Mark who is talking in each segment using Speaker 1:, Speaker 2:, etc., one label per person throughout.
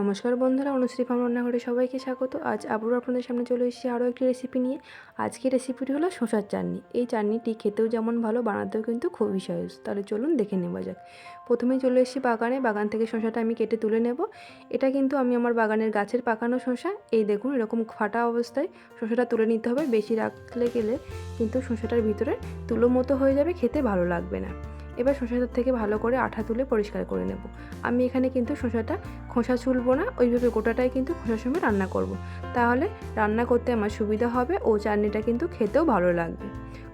Speaker 1: নমস্কার বন্ধুরা, অনুশ্রী ফার্ম রান্নাঘরে সবাইকে স্বাগত। আজ আবারও আপনাদের সামনে চলে এসেছি আরও একটি রেসিপি নিয়ে। আজকের রেসিপিটি হলো শসার চাটনি। এই চাটনিটি খেতেও যেমন ভালো, বানাতেও কিন্তু খুবই সহজ। তাহলে চলুন দেখে নেওয়া যাক। প্রথমেই চলে এসেছি বাগানে। বাগান থেকে শসাটা আমি কেটে তুলে নেব। এটা কিন্তু আমি আমার বাগানের গাছের পাকানো শসা। এই দেখুন, এরকম ফাটা অবস্থায় শসাটা তুলে নিতে হবে। বেশি রাখলে গেলে কিন্তু শসাটার ভিতরে তুলো মতো হয়ে যাবে, খেতে ভালো লাগবে না। এবার শসাটার থেকে ভালো করে আঠা তুলে পরিষ্কার করে নেব। আমি এখানে কিন্তু শসাটা খোসা ছুলবো না, ওইভাবে গোটাটাই কিন্তু খোসার সময় রান্না করব। তাহলে রান্না করতে আমার সুবিধা হবে ও চাটনিটা কিন্তু খেতেও ভালো লাগবে।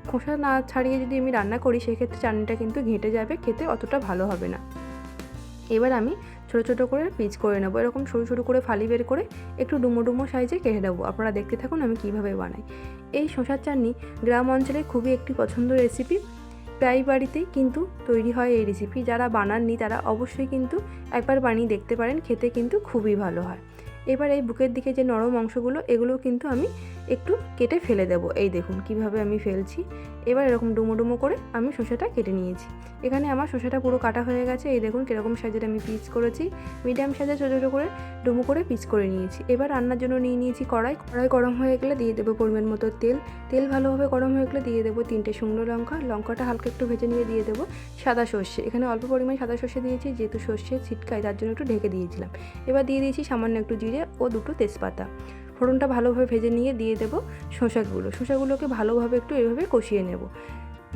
Speaker 1: খোসা না ছাড়িয়ে যদি আমি রান্না করি, সেক্ষেত্রে চাটনিটা কিন্তু ঘেঁটে যাবে, খেতে অতটা ভালো হবে না। এবার আমি ছোটো ছোটো করে পিচ করে নেব। এরকম সরু সরু করে ফালি বের করে একটু ডুমো ডুমো সাইজে কেটে নেব। আপনারা দেখতে থাকুন আমি কীভাবে বানাই। এই শশার চাটনি গ্রাম অঞ্চলে খুবই একটি পছন্দ রেসিপি প্রায় বাড়িতেই কিন্তু তৈরি হয় এই রেসিপি যারা বানাননি তারা অবশ্যই কিন্তু একবার বানিয়ে দেখতে পারেন, খেতে কিন্তু খুবই ভালো হয়। এবার এই বুকের দিকে যে নরম অংশগুলো, এগুলো কিন্তু আমি একটু কেটে ফেলে দেব। এই দেখুন কীভাবে আমি ফেলছি। এবার এরকম ডুমো ডুমো করে আমি শসাটা কেটে নিয়েছি। এখানে আমার শসাটা পুরো কাটা হয়ে গেছে। এই দেখুন কীরকম সাইজের আমি পিস করেছি। মিডিয়াম সাইজে ছোটো ছোটো করে ডুমো করে পিস করে নিয়েছি। এবার রান্নার জন্য নিয়ে নিয়েছি কড়াই। কড়াই গরম হয়ে গেলে দিয়ে দেবো পরিমাণ মতো তেল। তেল ভালোভাবে গরম হয়ে গেলে দিয়ে দেবো তিনটে শুকনো লঙ্কা। লঙ্কাটা হালকা একটু ভেজে নিয়ে দিয়ে দেবো সাদা সর্ষে। এখানে অল্প পরিমাণে সাদা সর্ষে দিয়েছি, যেহেতু সর্ষে ছিটকায় তার জন্য একটু ঢেকে দিয়েছিলাম। এবার দিয়ে দিয়েছি সামান্য একটু জিরে। ও দুটো তেজপাতা। ফোড়নটা ভালোভাবে ভেজে নিয়ে দিয়ে দেবো শসাগুলো। শসাগুলোকে ভালোভাবে একটু এভাবে কষিয়ে নেব।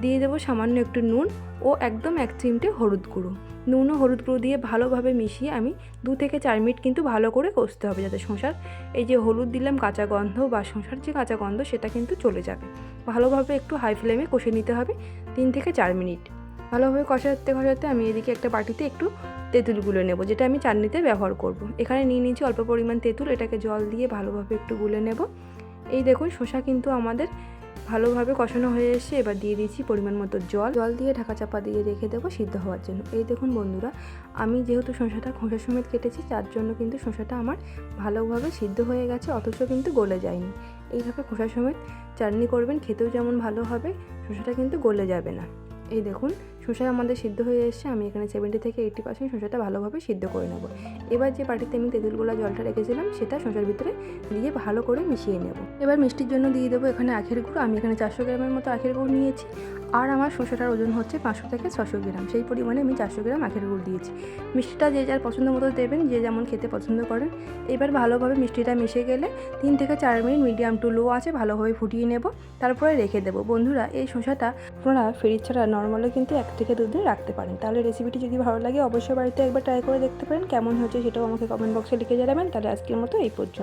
Speaker 1: দিয়ে দেবো সামান্য একটু নুন ও একদম এক চিমটে হলুদ গুঁড়ো। নুন ও হলুদ গুঁড়ো দিয়ে ভালোভাবে মিশিয়ে আমি দু থেকে চার মিনিট কিন্তু ভালো করে কষতে হবে যাতে শসার এই যে হলুদ দিলাম কাঁচা গন্ধ বা শসার যে কাঁচা গন্ধ সেটা কিন্তু চলে যাবে। ভালোভাবে একটু হাই ফ্লেমে কষে নিতে হবে তিন থেকে চার মিনিট। ভালোভাবে কষাতে কষাতে আমি এদিকে একটা বাটিতে একটু তেঁতুল গুলে নেব, যেটা আমি চাটনিতে ব্যবহার করব। এখানে নিয়ে নিয়েছি অল্প পরিমাণ তেঁতুল, এটাকে জল দিয়ে ভালোভাবে একটু গুলে নেব। এই দেখুন, শসা কিন্তু আমাদের ভালোভাবে কষানো হয়ে এসে এবার দিয়ে দিয়েছি পরিমাণ মতো জল। জল দিয়ে ঢাকা চাপা দিয়ে রেখে দেবো সিদ্ধ হওয়ার জন্য। এই দেখুন বন্ধুরা, আমি যেহেতু শসাটা খোসা সমেত কেটেছি, তার জন্য কিন্তু শসাটা আমার ভালোভাবে সিদ্ধ হয়ে গেছে, অথচ কিন্তু গলে যায়নি। এইভাবে খোসা সমেত চাটনি করবেন, খেতেও যেমন ভালো হবে, শসাটা কিন্তু গলে যাবে না। এই দেখুন শসা আমাদের সিদ্ধ হয়ে এসছে, আমি এখানে সেভেন্টি থেকে এইটি পার্সেন্ট শসাটা ভালোভাবে সিদ্ধ করে নেব। এবার যে বাটিতে আমি তেঁতুলগুলা জলটা রেখেছিলাম, সেটা শসার ভিতরে দিয়ে ভালো করে মিশিয়ে নেব। এবার মিষ্টির জন্য দিয়ে দেবো এখানে আখের গুঁড়ো, আমি এখানে চারশো গ্রামের মতো আখের গুঁড়ো নিয়েছি। আর আমার শসাটার ওজন হচ্ছে পাঁচশো থেকে ছশো গ্রাম, সেই পরিমাণে আমি চারশো গ্রাম আখের গুড় দিয়েছি। মিষ্টিটা যে যার পছন্দ মতো দেবেন, যে যেমন খেতে পছন্দ করেন। এবার ভালোভাবে মিষ্টিটা মিশে গেলে তিন থেকে চার মিনিট মিডিয়াম টু লো আছে ভালোভাবে ফুটিয়ে নেব, তারপরে রেখে দেবো। বন্ধুরা, এই শসাটা আপনারা ফ্রিজ ছাড়া নর্মালে কিন্তু এক থেকে দুদিন রাখতে পারেন। তাহলে রেসিপিটি যদি ভালো লাগে, অবশ্যই বাড়িতে একবার ট্রাই করে দেখতে পারেন, কেমন হয়েছে সেটাও আমাকে কমেন্ট বক্সে লিখে জানাবেন। তাহলে আজকের মতো এই পর্যন্ত।